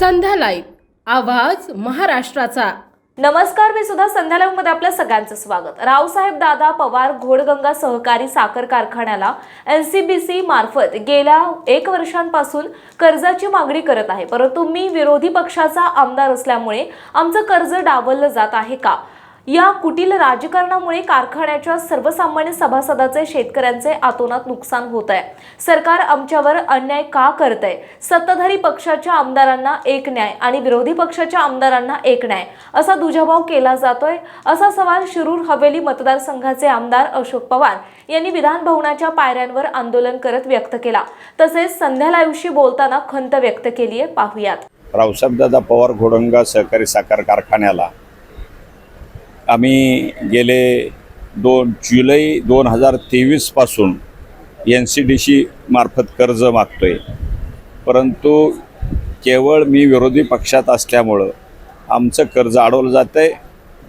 संध्या live आवाज महाराष्ट्राचा. नमस्कार मी सुद्धा संध्यालयमध्ये मध्ये आपल्या सगळ्यांचं स्वागत. रावसाहेब दादा पवार घोडगंगा सहकारी साखर कारखान्याला एनसीबीसी मार्फत गेल्या एक वर्षांपासून कर्जाची मागणी करत आहे. परंतु मी विरोधी पक्षाचा आमदार असल्यामुळे आमचं कर्ज डावललं जात आहे का? या कुटील राजकारणामुळे कारखान्याच्या सर्वसामान्य सभासदाचे शेतकऱ्यांचे आतोनात नुकसान होत आहे. सरकार आमच्यावर अन्याय का करत आहे सत्ताधारी पक्षाच्या आमदारांना एक न्याय आणि विरोधी पक्षाच्या आमदारांना एक न्याय असा दुजाभाव केला जातोय असा सवाल शिरूर हवेली मतदारसंघाचे आमदार अशोक पवार यांनी विधान भवनाच्या पायऱ्यांवर आंदोलन करत व्यक्त केला. तसेच संध्या लाईव्हशी बोलताना खंत व्यक्त केली आहे पाहुयात रावसाहेबदादा पवार घोडंगा सहकारी साखर कारखान्याला आम्ही गेले दोन जुलै दोन हजार तेवीसपासून एन सी डी सी मार्फत कर्ज मागतो आहे परंतु केवळ मी विरोधी पक्षात असल्यामुळं आमचं कर्ज अडवलं जातं आहे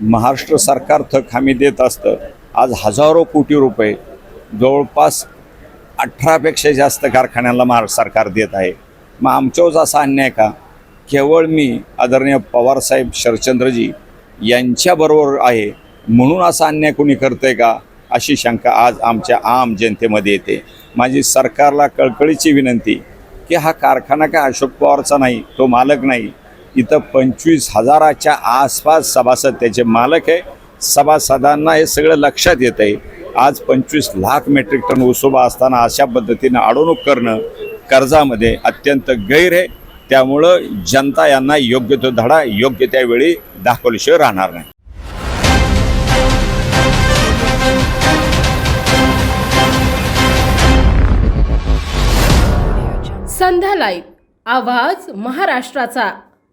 महाराष्ट्र सरकार थक हमी देत असतं. आज हजारो कोटी रुपये जवळपास अठरापेक्षा जास्त कारखान्याला महाराष्ट्र सरकार देत आहे. मग आमच्यावरच असा अन्याय का? केवळ मी आदरणीय पवारसाहेब शरचंद्रजी यांच्याबरोबर आहे. म्हणून असा अन्याय कोणी करतंय का? अशी शंका आज आमच्या आम जनतेमध्ये येते. माझी सरकारला कळकळीची विनंती की हा कारखाना काय अशोक पवारचा नाही तो मालक नाही. इथं पंचवीस हजाराच्या आसपास सभासद त्याचे मालक आहे. सभासदांना हे सगळं लक्षात येत आहे आज पंचवीस लाख मेट्रिक टन उसोबा असताना अशा पद्धतीनं अडवणूक करणं कर्जामध्ये अत्यंत गैर आहे. त्यामुळं जनता यांना योग्य तो धडा योग्य त्यावेळी दाखवल्याशिवाय राहणार नाही. संध्या लाईव्ह आवाज महाराष्ट्राचा.